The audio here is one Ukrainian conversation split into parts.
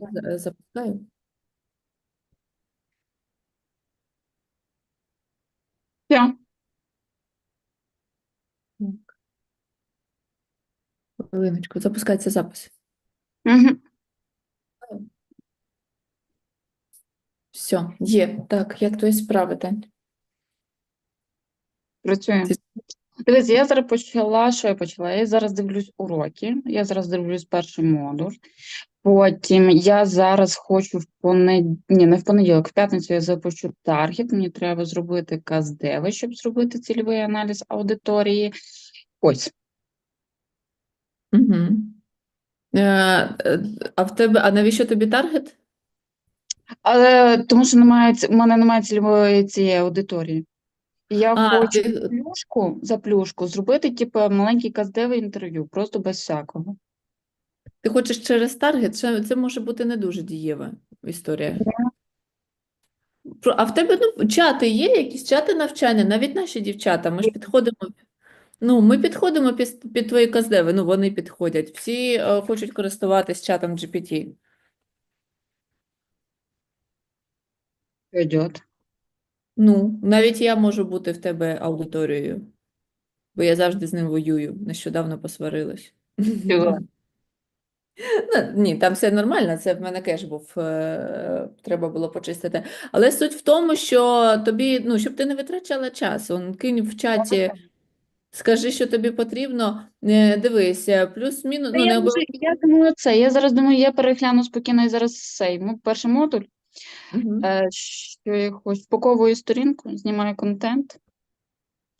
За- Запускаю. Все. Хвилиночку, запускається запис. Угу. Все, є. Так, як твої справи, Тань? Працює. Дивись, я зараз почала, що я почала? Я зараз дивлюсь уроки, я зараз дивлюсь перший модуль. Потім я зараз хочу в понеділок, ні, не в понеділок, в п'ятницю я запущу таргет. Мені треба зробити КАЗДЕВи, щоб зробити цільовий аналіз аудиторії. Ось. Угу. А в тебе, а навіщо тобі таргет? Але тому що немає, в мене немає цільової цієї аудиторії. Я А, хочу ти- плюшку, за плюшку зробити, типу, маленький каздеве інтерв'ю, просто без всякого. Ти хочеш через таргет? Це, це може бути не дуже дієва історія. А в тебе ну, чати є, якісь чати навчання, навіть наші дівчата, ми ж підходимо. Ну, ми підходимо під, під твої каздеви, ну вони підходять. Всі е, хочуть користуватись чатом GPT. Пойдет. Ну, навіть я можу бути в тебе аудиторією, бо я завжди з ним воюю. Нещодавно посварилась. Чого? Ну, ні, там все нормально, це в мене кеш був, е, треба було почистити. Але суть в тому, що тобі, ну, щоб ти не витрачала час, он кинь в чаті, скажи, що тобі потрібно, е, дивись, е, плюс-мінус, ну, не я, вже, обов'язково. я думаю, це. Я зараз думаю, я перегляну спокійно і зараз цей мо- перший модуль, Мгм. е, що я хочу, впаковую сторінку, знімаю контент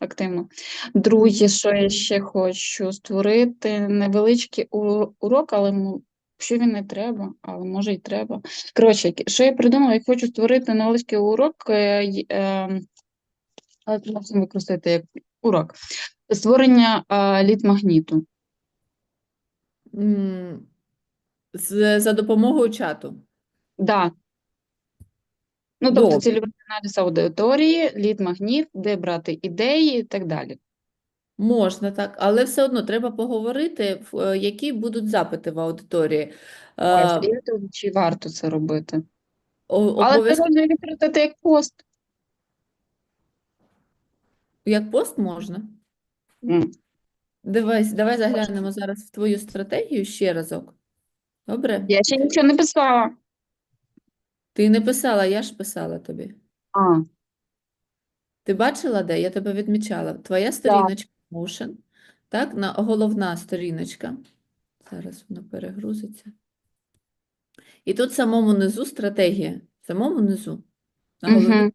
активно. Друге, що я ще хочу створити невеличкий урок, але що він не треба, але може й треба. Коротше, що я придумала, я хочу створити невеличкий урок, е, е, але це використати як урок. Створення е, лід-магніту. За допомогою чату. Да. Ну, тобто Добре. цільовий аналіз аудиторії, лід-магніт, де брати ідеї і так далі. Можна так, але все одно треба поговорити, в- е, які будуть запити в аудиторії. Е, Ось, і я чи варто це робити. о- Але це обов'язково можна використати як пост. як пост можна. М. Дивись, давай заглянемо зараз в твою стратегію ще разок. Добре? Я ще нічого не писала. Ти не писала, я ж писала тобі. А, Ти бачила, де? Я тебе відмічала. Твоя сторіночка Motion, так, на головна сторіночка. Зараз воно перегрузиться. І тут в самому низу стратегія. В самому низу. На головній Мгм.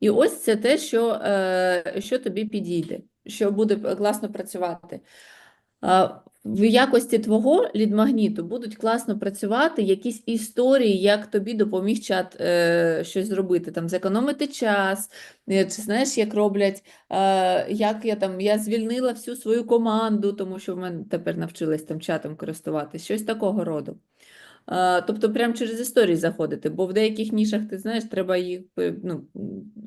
І ось це те, що, е, що тобі підійде, що буде класно працювати. В якості твого лідмагніту будуть класно працювати якісь історії, як тобі допоміг чат е, щось зробити, там зекономити час, е, чи знаєш, як роблять, е, як я там, я звільнила всю свою команду, тому що в мене тепер навчилась там чатом користуватись, щось такого роду. А, Тобто прямо через історії заходити, бо в деяких нішах, ти знаєш, треба їх е, ну,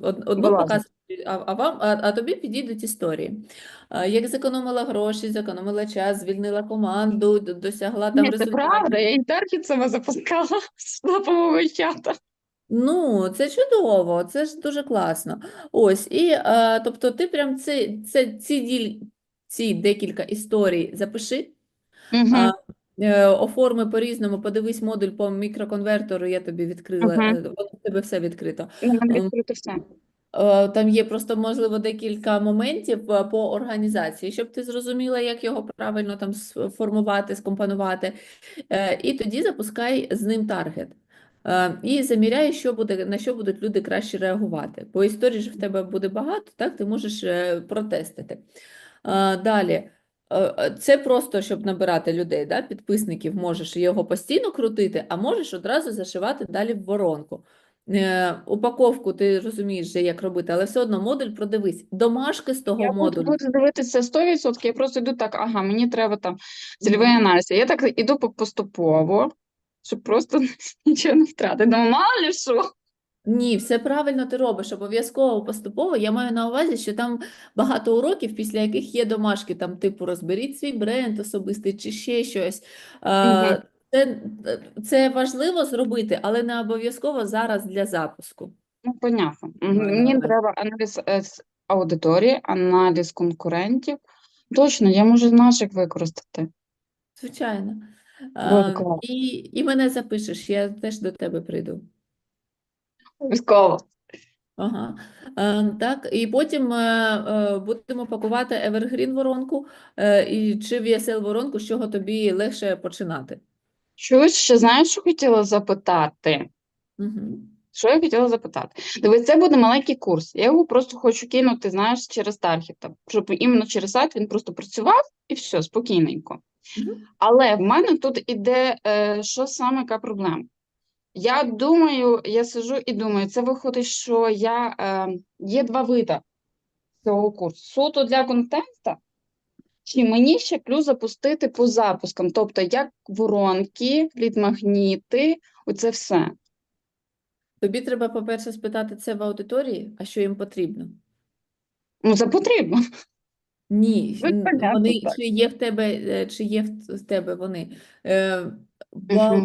од- одно показувати, а, а, вам, а, а тобі підійдуть історії. А, Як зекономила гроші, зекономила час, звільнила команду, д- досягла там Ні, це результатів. правда, я і таргет сама запускала з допомогою чата. Ну, це чудово, це ж дуже класно. Ось, і е, тобто ти прям це, це, ці, діль, ці декілька історій запиши, Угу. А, е, Оформи по-різному, подивись модуль по мікроконвертору, я тобі відкрила, Мгм. е, воно в тебе все відкрито. У мене Ем, відкрито все. Е, Там є просто, можливо, декілька моментів е, по організації, щоб ти зрозуміла, як його правильно там сформувати, скомпонувати. Е, І тоді запускай з ним таргет. І заміряй, що буде, на що будуть люди краще реагувати. Бо історій ж в тебе буде багато, так? Ти можеш протестити. Далі. Це просто, щоб набирати людей, да? Підписників, можеш його постійно крутити, а можеш одразу зашивати далі в воронку. Е, Упаковку ти розумієш, вже, як робити, але все одно модуль продивись. Домашки з того Я модулю. буду дивитися 100%, я просто йду так, ага, мені треба там цільовий аналіз. Я так іду поступово, щоб просто нічого не втратити. Ну, мало що. Ні, все правильно ти робиш, обов'язково поступово. Я маю на увазі, що там багато уроків, після яких є домашки, там, типу, розберіть свій бренд особистий чи ще щось. Мгм. Це, це важливо зробити, але не обов'язково зараз для запуску. Ну, понятно. Ну, Мені треба аналіз е, аудиторії, аналіз конкурентів. Точно, я можу наших використати. Звичайно. А, і, і мене запишеш, я теж до тебе прийду. Обов'язково. Ага. Е, так, і потім е, е, будемо пакувати Evergreen воронку е, і чи VSL воронку, з чого тобі легше починати. Чуєш, ще знаєш, що хотіла запитати? Угу. Що я хотіла запитати? Дивись, це буде маленький курс. Я його просто хочу кинути, знаєш, через таргет, там, щоб іменно через сайт він просто працював і все, спокійненько. Мгм. Але в мене тут іде, е, що саме яка проблема? Я думаю, я сижу і думаю, це виходить, що я, е, є два види цього курсу. Суто для контенту, чи мені ще плюс запустити по запускам, тобто як воронки, лід-магніти, оце все. Тобі треба, по-перше, спитати це в аудиторії, а що їм потрібно. Ну, це потрібно. Ні, Ну, вони так. чи є в тебе, е, чи є в тебе вони. Е.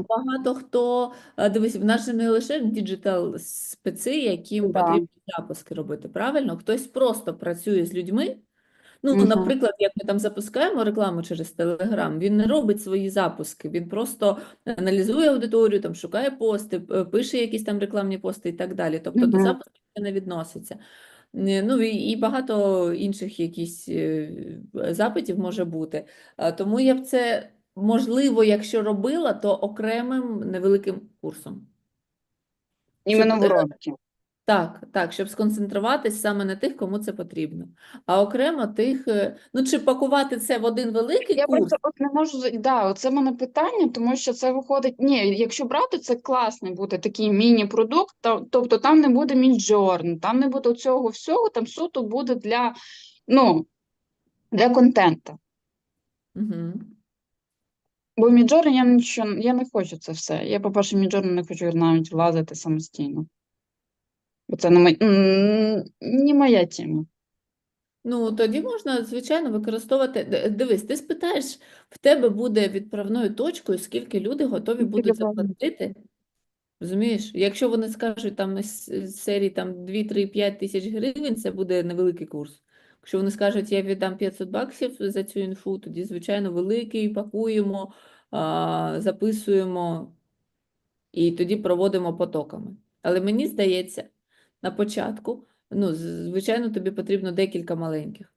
Багато хто, дивись, в нас же не лише діджитал специ, яким Да. потрібно запуски робити, правильно? Хтось просто працює з людьми. Ну, Мгм. наприклад, як ми там запускаємо рекламу через Telegram, він не робить свої запуски, він просто аналізує аудиторію, там шукає пости, пише якісь там рекламні пости і так далі. Тобто до запусків це не відноситься. Е, Ну і, багато інших якісь е, запитів може бути. Тому я б це, можливо, якщо робила, то окремим невеликим курсом. Іменно е, воронки. Так, так, щоб сконцентруватись саме на тих, кому це потрібно. А окремо тих, е, ну чи пакувати це в один великий Я курс, просто не можу да, оце в мене питання, тому що це виходить. Ні, якщо брати, це класний буде такий міні-продукт, тобто там не буде міджорн, там не буде цього всього, там суто буде для, ну, для контенту. угу. Бо міджорн я нічого, я не хочу це все. Я, по-перше, міджорн не хочу навіть влазити самостійно. Бо це не, моя, не моя тема. Ну, тоді можна, звичайно, використовувати. Дивись, ти спитаєш, в тебе буде відправною точкою, скільки люди готові будуть заплатити. Розумієш? Якщо вони скажуть там з серії там 2, 3, 5 тисяч гривень, це буде невеликий курс. Якщо вони скажуть, я віддам 500 баксів за цю інфу, тоді, звичайно, великий, пакуємо, записуємо і тоді проводимо потоками. Але мені здається, початку, ну, звичайно, тобі потрібно декілька маленьких.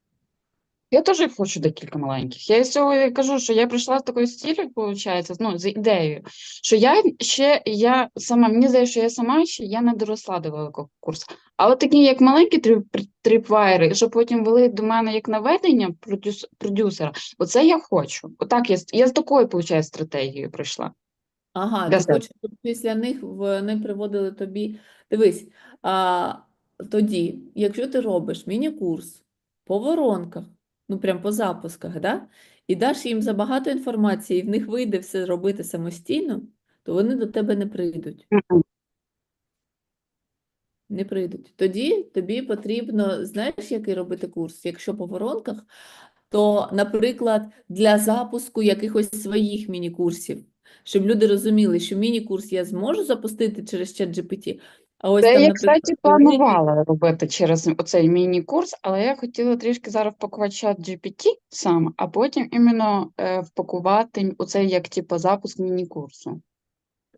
Я теж хочу декілька маленьких. Я з цього і кажу, що я прийшла з такою стілю, виходить, ну, з ідеєю, що я ще я сама, мені здається, що я сама ще я не доросла до великого курсу. А от такі, як маленькі тріп- тріпвайри, що потім вели до мене як наведення продюс, продюсера, оце я хочу. Отак я, я з такою, виходить, стратегією прийшла. Ага, ти хочеш, щоб після них вони приводили тобі. Дивись, а, тоді, якщо ти робиш міні-курс по воронках, ну прям по запусках, да? і даш їм забагато інформації, і в них вийде все робити самостійно, то вони до тебе не прийдуть. Не прийдуть. Тоді тобі потрібно, знаєш, який робити курс? Якщо по воронках, то, наприклад, для запуску якихось своїх міні-курсів, щоб люди розуміли, що міні-курс я зможу запустити через ChatGPT, а ось Це там, я, наприклад, кстати, планувала робити через оцей міні-курс, але я хотіла трішки зараз впакувати чат GPT саме, а потім іменно е, впакувати оцей як типу запуск міні-курсу.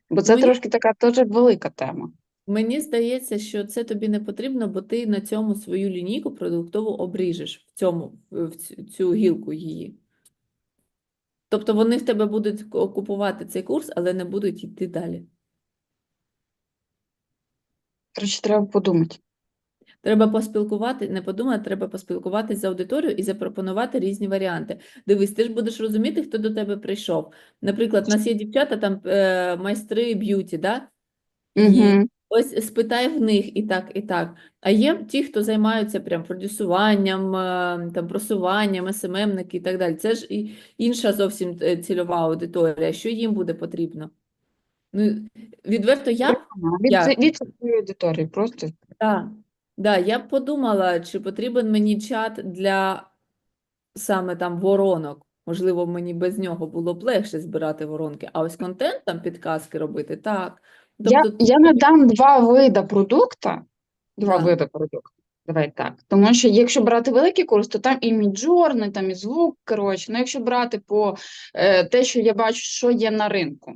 Бо це Мені- трошки така теж велика тема. Мені здається, що це тобі не потрібно, бо ти на цьому свою лінійку продуктову обріжеш, в цьому, в цю, гілку її. Тобто вони в тебе будуть ку- купувати цей курс, але не будуть йти далі. Коротше, треба подумати. Треба поспілкувати, не подумати, треба поспілкуватися з аудиторією і запропонувати різні варіанти. Дивись, ти ж будеш розуміти, хто до тебе прийшов. Наприклад, у нас є дівчата, там е, майстри б'юті, да? Угу. Ось спитай в них і так, і так. А є ті, хто займаються прям продюсуванням, е, там, просуванням, СММники і так далі. Це ж і інша зовсім е, цільова аудиторія. Що їм буде потрібно? Ну, відверто я Від, Я- від своєї аудиторії просто. Да, да, я б подумала, чи потрібен мені чат для саме там воронок. Можливо, мені без нього було б легше збирати воронки, а ось контент там підказки робити, так. Я, Тобто, я надам два види продукта. Два Да. види продукту. Давай так. Тому що якщо брати великий курс, то там і міджорни, там і звук, коротше. Ну, якщо брати по е, те, що я бачу, що є на ринку,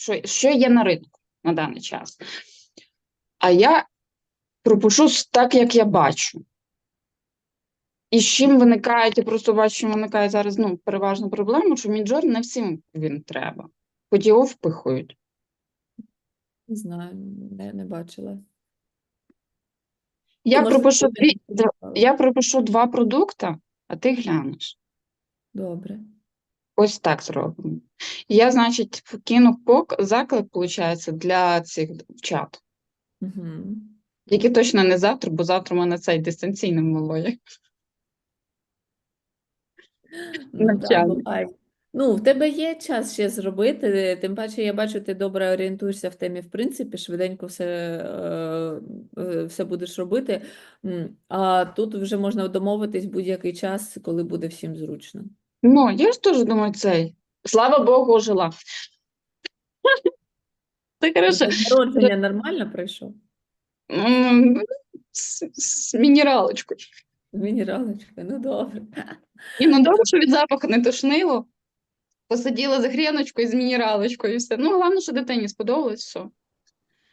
що, що є на ринку на даний час. А я пропишу так, як я бачу. І з чим виникає, я просто бачу, що виникає зараз ну, переважна проблема, що міджор не всім він треба. Хоч його впихують. не знаю, не, не бачила. Я пропишу дві, я пропишу два продукти, а ти глянеш. Добре. Ось так зробимо. Я, значить, кину пок заклик, виходить, для цих чат. Угу. Які точно не завтра, бо завтра у мене цей дистанційний малої. Ну, буває. Ну, в тебе є час ще зробити, тим паче, я бачу, ти добре орієнтуєшся в темі, в принципі, швиденько все, е, е, все будеш робити. А тут вже можна домовитись будь-який час, коли буде всім зручно. Ну, я ж теж думаю, цей. Слава Богу, ожила. Це хорошо. Народження нормально пройшов? З, з мінералочкою. Мінералочка, ну добре. І ну добре, що від запаху не тошнило. Посиділа за гріночкою з мінералочкою і все. Ну, головне, що дитині сподобалось, все.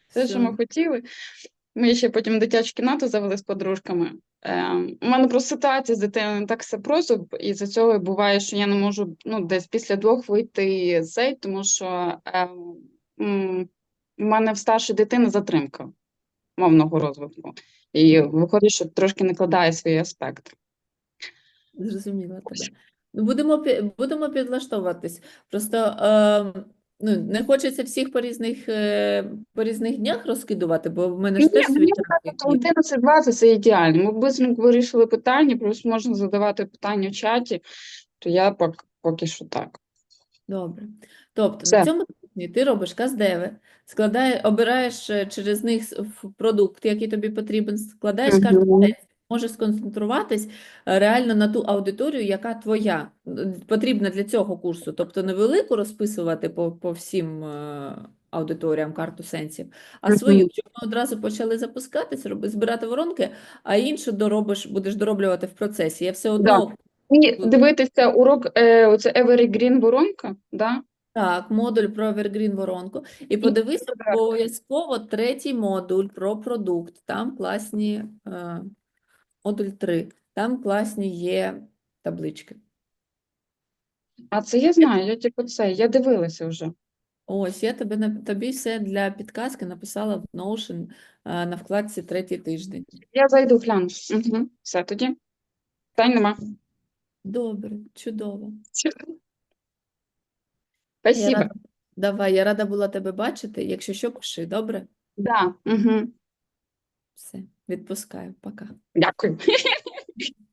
Все, що ми хотіли. Ми ще потім дитячу кімнату завели з подружками. Ем, у мене просто ситуація з дитиною так все просто, і за цього буває, що я не можу ну, десь після двох вийти з цей, тому що ем, у мене в старшої дитини затримка мовного розвитку. І виходить, що трошки накладає. Зрозуміла тебе. Ну, будемо, будемо підлаштовуватись. Просто е, ну, не хочеться всіх по різних, е, по різних днях розкидувати, бо в мене ж теж мені свій кажуть, графік є. 11-20 це ідеально. Ми швидко вирішили питання, плюс можна задавати питання в чаті, то я поки, поки що так. Добре. Тобто Все. на цьому тижні ти робиш каздеви, складає, обираєш е, через них с- ф- продукт, який тобі потрібен, складаєш карту Мгм. сесії, можеш сконцентруватись е, реально на ту аудиторію, яка твоя, потрібна для цього курсу. Тобто не велику розписувати по, по всім е, аудиторіям карту сенсів, а свою, щоб ми одразу почали запускатись, збирати воронки, а іншу доробиш, будеш дороблювати в процесі. Я все одно І дивитися урок, е, оце Evergreen воронка, да? Так, модуль про Evergreen воронку. І подивися обов'язково третій модуль про продукт. Там класні, е, модуль 3, там класні є таблички. А це я знаю, я типу це, я дивилася вже. Ось, я тобі, тобі все для підказки написала в Notion е, на вкладці третій тиждень. Я зайду гляну. Угу. Все тоді. Питань нема. Добре, чудово. Я Спасибо. рада, давай, я рада була тебе бачити. Якщо що, пиши, добре? Да. Угу. Все, відпускаю, пока. Дякую.